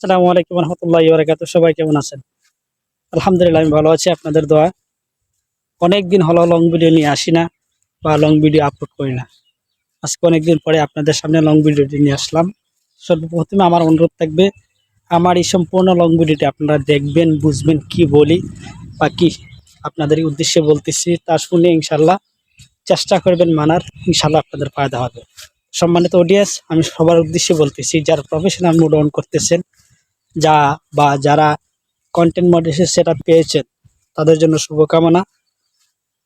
আসসালামু আলাইকুম রহমতুল্লাহ বারাকাতু। সবাই কেমন আছেন? আলহামদুলিল্লাহ, আমি ভালো আছি, আপনাদের দোয়া। অনেক দিন হলো লং ভিডিও নিয়ে আসি না বা লং ভিডিও আপলোড করি না। আজকে অনেক দিন পরে আপনাদের সামনে লং ভিডিওটি নিয়ে আসলাম। সর্বপ্রথমে আমার অনুরোধ থাকবে, আমার এই সম্পূর্ণ লং ভিডিওটি আপনারা দেখবেন, বুঝবেন কি বলি বা কি আপনাদের উদ্দেশ্যে বলতেছি, তা শুনে ইনশাল্লাহ চেষ্টা করবেন মানার ইনশাল্লাহ আপনাদের ফায়দা হবে। সম্মানিত অডিয়েন্স আমি সবার উদ্দেশ্যে বলতেছি, যারা প্রফেশনাল মুড অন করতেছেন যা বা যারা কন্টেন্ট মডারেশন সেট পেয়েছেন, তাদের জন্য শুভকামনা।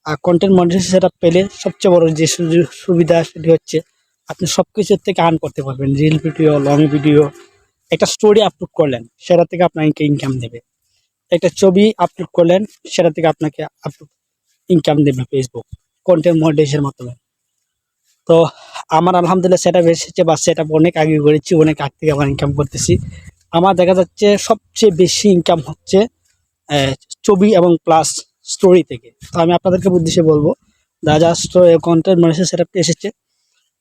আর কন্টেন্ট মডারেশন সেট পেলে সবচেয়ে বড় যে সুবিধা সেটি হচ্ছে আপনি সব কিছুর থেকে আর্ন করতে পারবেন। রিল ভিডিও লং ভিডিও একটা স্টোরি আপলোড করলেন, সেটা থেকে আপনাকে ইনকাম দেবে। একটা ছবি আপলোড করলেন, সেটা থেকে আপনাকে আপলোড ইনকাম দেবে ফেসবুক কন্টেন্ট মডারেশনের মাধ্যমে। তো, আমার আলহামদুলিল্লাহ সেটা এসেছে বা সেটা অনেক আগে করেছি, অনেক আগ থেকে আমার ইনকাম করতেছি। আমার দেখা যাচ্ছে সবচেয়ে বেশি ইনকাম হচ্ছে ছবি এবং প্লাস স্টোরি থেকে। তো আমি আপনাদেরকে উদ্দেশ্যে বলব যা যা কন্টেন্ট মানুষের সেটা এসেছে,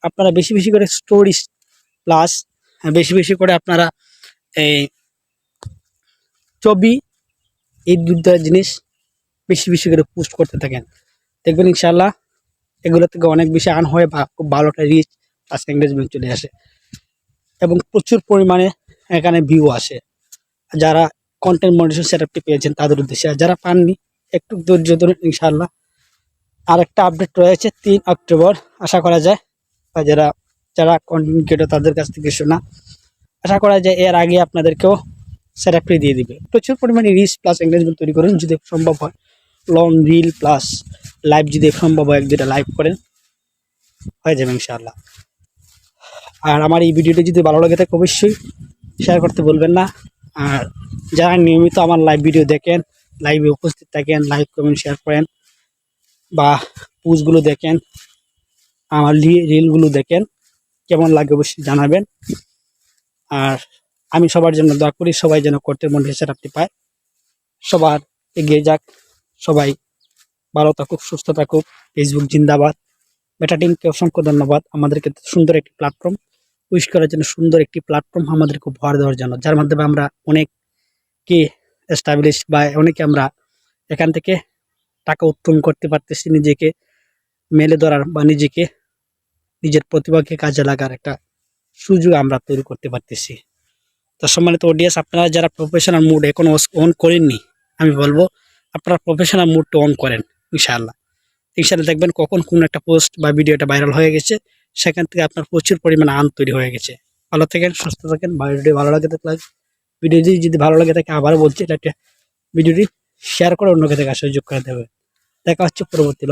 আপনারা বেশি বেশি করে স্টোরি প্লাস বেশি বেশি করে আপনারা এই ছবি, এই দুটা জিনিস বেশি বেশি করে পোস্ট করতে থাকেন। দেখবেন ইনশাল্লাহ এগুলো থেকে অনেক বেশি আর্ন হয় খুব ভালো একটা রিচ প্লাস এঙ্গেজমেন্ট চলে আসে। এবং প্রচুর পরিমাণে এখানে ভিউ আসে। যারা কন্টেন্ট মনিটর সেটআপটি পেয়েছেন তাদের উদ্দেশ্যে। আর যারা পাননি, একটু ধৈর্য ধরুন, ইনশাআল্লাহ। আর একটা আপডেট রয়েছে, তিন অক্টোবর। আশা করা যায়, বা যারা যারা কন্টেন্ট ক্রিয়েটর তাদের কাছ থেকে শোনা। আশা করা যায়, এর আগে আপনাদেরকেও সেটআপটি দিয়ে দিবে। প্রচুর পরিমাণে রিচ প্লাস এঙ্গেজমেন্ট তৈরি করুন, যদি সম্ভব হয়। লং রিল প্লাস লাইভ যদি সম্ভব হয়, এক দুটা লাইভ করেন, হয়ে যাবে ইনশাআল্লাহ। আর আমার এই ভিডিওটি যদি ভালো লাগে থাকে, অবশ্যই শেয়ার করতে বলবেন না। আর যারা নিয়মিত আমার লাইভ ভিডিও দেখেন লাইভে উপস্থিত থাকেন লাইভ কমেন্ট শেয়ার করেন, বা পোস্টগুলো দেখেন, আমার রিলগুলো দেখেন, কেমন লাগে অবশ্যই জানাবেন। আর আমি সবার জন্য দোয়া করি, সবাই যেন করতে মন হিসেবে আপনি পায়। সবার এগিয়ে যাক, সবাই ভালো থাকুক, সুস্থ থাকুক। ফেসবুক জিন্দাবাদ। মেটা টিমকে অসংখ্য ধন্যবাদ। আমাদেরকে সুন্দর একটি প্ল্যাটফর্ম উইশ করার জন্য সুন্দর একটি প্ল্যাটফর্ম আমাদেরকে উপহার দেওয়ার জন্য। যার মাধ্যমে আমরা অনেককে এস্টাবলিশ বা অনেকে আমরা এখান থেকে টাকা উত্তম করতে পারতেছি, নিজেকে মেলে ধরার বা নিজেকে, নিজের প্রতিভাকে কাজে লাগার একটা সুযোগ আমরা তৈরি করতে পারতেছি। তো সম্মানিত অডিয়েন্স আপনারা যারা প্রফেশনাল মুড এখনও অন করেননি, আমি বলব আপনারা প্রফেশনাল মুডটা অন করেন, ইনশাআল্লাহ। ইনশাআল্লাহ দেখবেন কখন কোন একটা পোস্ট বা ভিডিওটা ভাইরাল হয়ে গেছে। সেখান থেকে আপনার প্রচুর পরিমাণে আম তৈরি হয়ে গেছে। ভালো থাকেন, সুস্থ থাকেন, ভিডিওটি ভালো লাগে থাকলে ভিডিওটি যদি ভালো লাগে থাকে আবার বলছি, এটা ভিডিওটি শেয়ার করে অন্যকে দেখা সুযোগ করে দেবে। দেখা হচ্ছে পরবর্তী